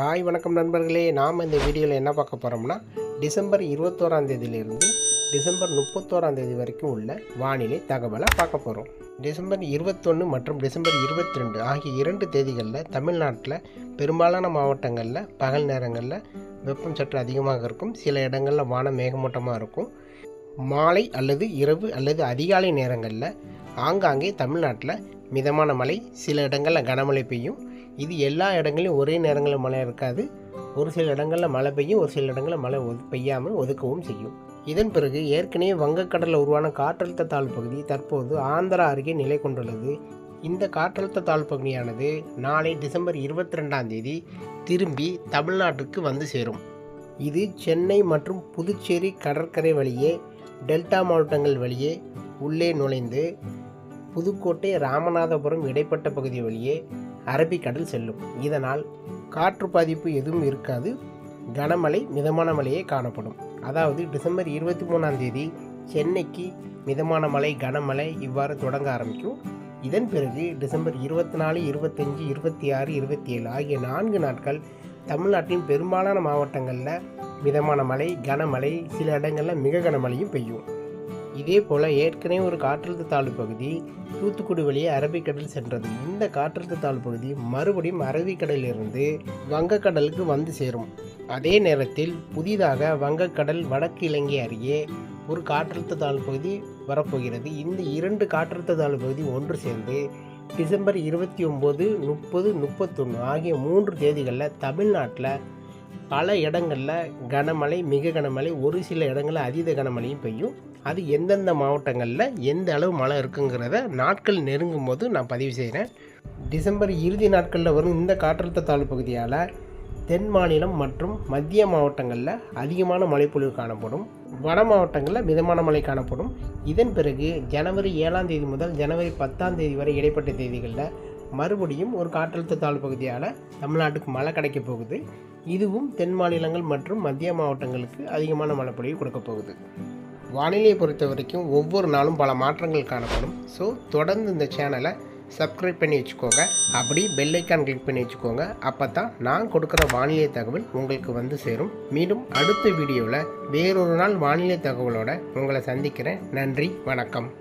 Hi வணக்கம் நண்பர்களே. நாம் இந்த வீடியோவில் என்ன பார்க்க போகிறோம்னா டிசம்பர் இருபத்தோராம் தேதியிலிருந்து டிசம்பர் முப்பத்தோராம் தேதி வரைக்கும் உள்ள வானிலை தகவலை பார்க்க போகிறோம் டிசம்பர் இருபத்தொன்று மற்றும் டிசம்பர் இருபத்தி ரெண்டு ஆகிய இரண்டு தேதிகளில் தமிழ்நாட்டில் பெரும்பாலான மாவட்டங்களில் பகல் நேரங்களில் வெப்பம் சற்று அதிகமாக இருக்கும். சில இடங்களில் வானம் மேகமூட்டமாக இருக்கும். மாலை அல்லது இரவு அல்லது அதிகாலை நேரங்களில் ஆங்காங்கே தமிழ்நாட்டில் மிதமான மழை சில இடங்களில் கனமழை பெய்யும். இது எல்லா இடங்களையும் ஒரே நேரங்களில் மழை இருக்காது. ஒரு சில இடங்களில் மழை பெய்யும் ஒரு சில இடங்களில் மழை ஒது பெய்யாமல் ஒதுக்கவும் செய்யும். இதன் பிறகு ஏற்கனவே வங்கக்கடலில் உருவான காற்றழுத்த தாழ்வு பகுதி தற்போது ஆந்திரா அருகே நிலை கொண்டுள்ளது. இந்த காற்றழுத்த தாழ்வு பகுதியானது நாளை டிசம்பர் இருபத்தி ரெண்டாம் தேதி திரும்பி தமிழ்நாட்டுக்கு வந்து சேரும். இது சென்னை மற்றும் புதுச்சேரி கடற்கரை வழியே டெல்டா மாவட்டங்கள் வழியே உள்ளே நுழைந்து புதுக்கோட்டை ராமநாதபுரம் இடைப்பட்ட பகுதி வழியே அரபிக்கடல் செல்லும். இதனால் காற்று பாதிப்பு எதுவும் இருக்காது. கனமழை மிதமான மழையே காணப்படும். அதாவது டிசம்பர் இருபத்தி மூணாம் தேதி சென்னைக்கு மிதமான மழை கனமழை இவ்வாறு தொடங்க ஆரம்பிக்கும். இதன் பிறகு டிசம்பர் இருபத்தி நாலு இருபத்தஞ்சி இருபத்தி ஆறு இருபத்தி ஏழு ஆகிய நான்கு நாட்கள் தமிழ்நாட்டின் பெரும்பாலான மாவட்டங்களில் மிதமான மழை கனமழை சில இடங்களில் மிக கனமழையும் பெய்யும். இதே போல் ஏற்கனவே ஒரு காற்றழுத்த தாழ்வு பகுதி தூத்துக்குடி வழியே அரபிக்கடல் சென்றது. இந்த காற்றழுத்த தாழ்வு பகுதி மறுபடியும் அரபிக்கடலிலிருந்து வங்கக்கடலுக்கு வந்து சேரும். அதே நேரத்தில் புதிதாக வங்கக்கடல் வடக்கு இலங்கை அருகே ஒரு காற்றழுத்த தாழ்வு பகுதி வரப்போகிறது. இந்த இரண்டு காற்றழுத்த தாழ்வு பகுதி ஒன்று சேர்ந்து டிசம்பர் இருபத்தி ஒம்பது முப்பது முப்பத்தொன்று ஆகிய மூன்று தேதிகளில் தமிழ்நாட்டில் பல இடங்களில் கனமழை மிக கனமழை ஒரு சில இடங்களில் அதீத கனமழையும் பெய்யும். அது எந்தெந்த மாவட்டங்களில் எந்த அளவு மழை இருக்குங்கிறத நாட்கள் நெருங்கும் போது நான் பதிவு செய்கிறேன் டிசம்பர் இறுதி நாட்களில் வரும் இந்த காற்றழுத்த தாழ்வு பகுதியால் தென் மாநிலம் மற்றும் மத்திய மாவட்டங்களில் அதிகமான மழைப்பொழிவு காணப்படும். வட மாவட்டங்களில் மிதமான மழை காணப்படும். இதன் பிறகு ஜனவரி ஏழாம் தேதி முதல் ஜனவரி பத்தாம் தேதி வரை இடைப்பட்ட தேதிகளில் மறுபடியும் ஒரு காற்றழுத்த தாழ்வு பகுதியால் தமிழ்நாட்டுக்கு மழை கிடைக்க போகுது. இதுவும் தென் மாநிலங்கள் மற்றும் மத்திய மாவட்டங்களுக்கு அதிகமான மழைப்பொழிவு கொடுக்க போகுது. வானிலையை பொறுத்த வரைக்கும் ஒவ்வொரு நாளும் பல மாற்றங்கள் காணப்படும். ஸோ தொடர்ந்து இந்த சேனலை சப்ஸ்கிரைப் பண்ணி வச்சுக்கோங்க. அப்படி பெல்லைக்கான் கிளிக் பண்ணி வச்சுக்கோங்க. அப்போ தான் நான் கொடுக்குற வானிலை தகவல் உங்களுக்கு வந்து சேரும். மீண்டும் அடுத்த வீடியோவில் வேறொரு நாள் வானிலை தகவலோட உங்களை சந்திக்கிறேன். நன்றி வணக்கம்.